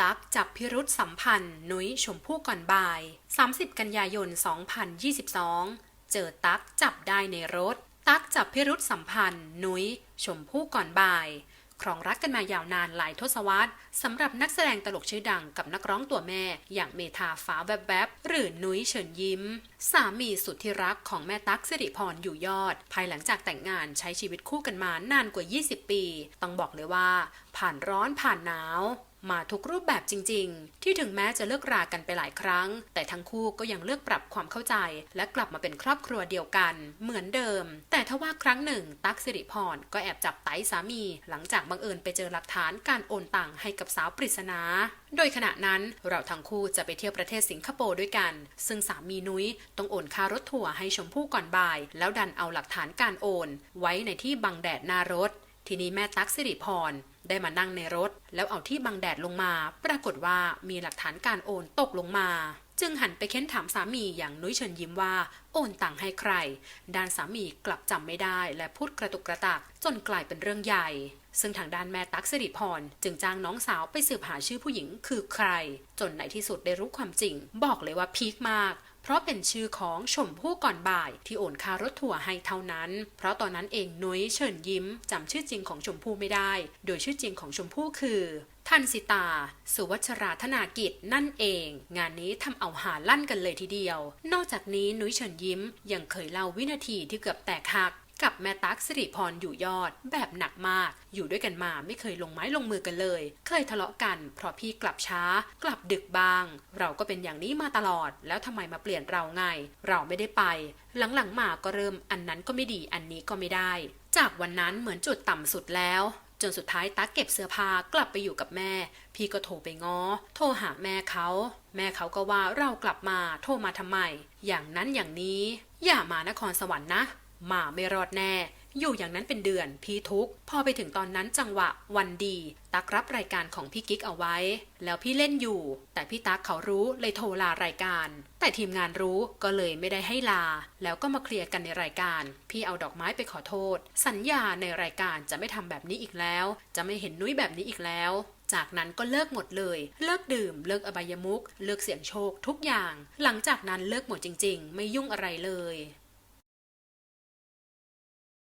ตั๊กจับพิรุษสัมพันธ์นุ้ยชมพู่ก่อนบ่าย 30 กันยายน 2022 เจอตั๊กจับได้ในรถ ตั๊กจับพิรุษสัมพันธ์นุ้ยชมพู่ก่อนบ่ายครองรักกันมายาวนานหลายทศวรรษสำหรับนักแสดงตลกชื่อดังกับนักร้องตัวแม่ อย่างเมธาฟ้าแวบๆหรือนุ้ยเฉินยิ้ม สามีสุดที่รักของแม่ตั๊กสิริพรอยู่ยอด ภายหลังจากแต่งงานใช้ชีวิตคู่กันมานานกว่า 20 ปี ต้องบอกเลยว่า ผ่านร้อนผ่านหนาว มาทุกรูปแบบจริง ๆ ที่ถึงแม้จะเลิกรากันไปหลายครั้ง แต่ทั้งคู่ก็ยังเลือกปรับความเข้าใจ และกลับมาเป็นครอบครัวเดียวกัน เหมือนเดิม แต่ถ้าว่าครั้งหนึ่ง ตั๊กสิริพรก็แอบจับไต้สามี หลังจากบังเอิญไปเจอหลักฐานการโอนตังค์ให้กับสาวปริศนา โดยขณะนั้นเราทั้งคู่จะไปเที่ยวประเทศสิงคโปร์ด้วยกัน ซึ่งสามีนุ้ยต้องโอนค่ารถทัวร์ให้ชมพู่ก่อนบ่าย แล้วดันเอาหลักฐานการโอน ไว้ในที่บังแดดหน้ารถทีนี้แม่ตั๊กสิริพร ได้มานั่งในรถ แล้วเอาที่บังแดดลงมา ปรากฏว่ามีหลักฐานการโอนตกลงมา จึงหันไปเค้นถามสามีอย่างนุ้ยเชิญยิ้มว่า โอนตังให้ใคร ด้านสามีกลับจำไม่ได้และพูดกระตุกกระตักจนกลายเป็นเรื่องใหญ่ ซึ่งทางด้านแม่ตั๊กสิริพรจึงจ้างน้องสาวไปสืบหาชื่อผู้หญิงคือใคร จนในที่สุดได้รู้ความจริง บอกเลยว่าพีคมาก เพราะเป็นชื่อของชมพู่ก่อนบ่ายที่โอนค่ารถถั่วให้เท่านั้น เพราะตอนนั้นเองนุ้ยเชิญยิ้มจำชื่อจริงของชมพู่ไม่ได้ โดยชื่อจริงของชมพู่คือทันสิตา สุวัชราธนากิจนั่นเอง งานนี้ทำเอาหาลั่นกันเลยทีเดียว นอกจากนี้นุ้ยเฉินยิ้มยังเคยเล่าวินาทีที่เกือบแตกหัก กับแม่ตั๊กสิริพรอยู่ยอด แบบหนักมาก อยู่ด้วยกันมาไม่เคยลงไม้ลงมือกันเลย เคยทะเลาะกัน เพราะพี่กลับช้า กลับดึกบ้าง เราก็เป็นอย่างนี้มาตลอด แล้วทำไมมาเปลี่ยนเราไง เราไม่ได้ไป หลังๆมาก็เริ่มอันนั้นก็ไม่ดีอันนี้ก็ไม่ได้ จากวันนั้นเหมือนจุดต่ำสุดแล้วจนสุดท้ายตั๊กเก็บเสื้อผ้ากลับไปอยู่กับแม่ พี่ก็โทรไปง้อ โทรหาแม่เขา แม่เขาก็ว่าเรากลับมา โทรมาทำไม อย่างนั้นอย่างนี้ อย่ามา นครสวรรค์นะ มาไม่รอดแน่ อยู่อย่างนั้นเป็นเดือน พี่ทุกพอไปถึงตอนนั้นจังหวะวันดี ตักรับรายการของพี่กิ๊กเอาไว้ แล้วพี่เล่นอยู่ แต่พี่ตักเขารู้เลยโทรลารายการ แต่ทีมงานรู้ก็เลยไม่ได้ให้ลา แล้วก็มาเคลียร์กันในรายการ พี่เอาดอกไม้ไปขอโทษ สัญญาในรายการจะไม่ทำแบบนี้อีกแล้ว จะไม่เห็นนุ้ยแบบนี้อีกแล้วจากนั้นก็เลิกหมดเลย เลิกดื่ม เลิกอบายมุก เลิกเสี่ยงโชคทุกอย่าง หลังจากนั้นเลิกหมดจริง ๆ ไม่ยุ่งอะไรเลย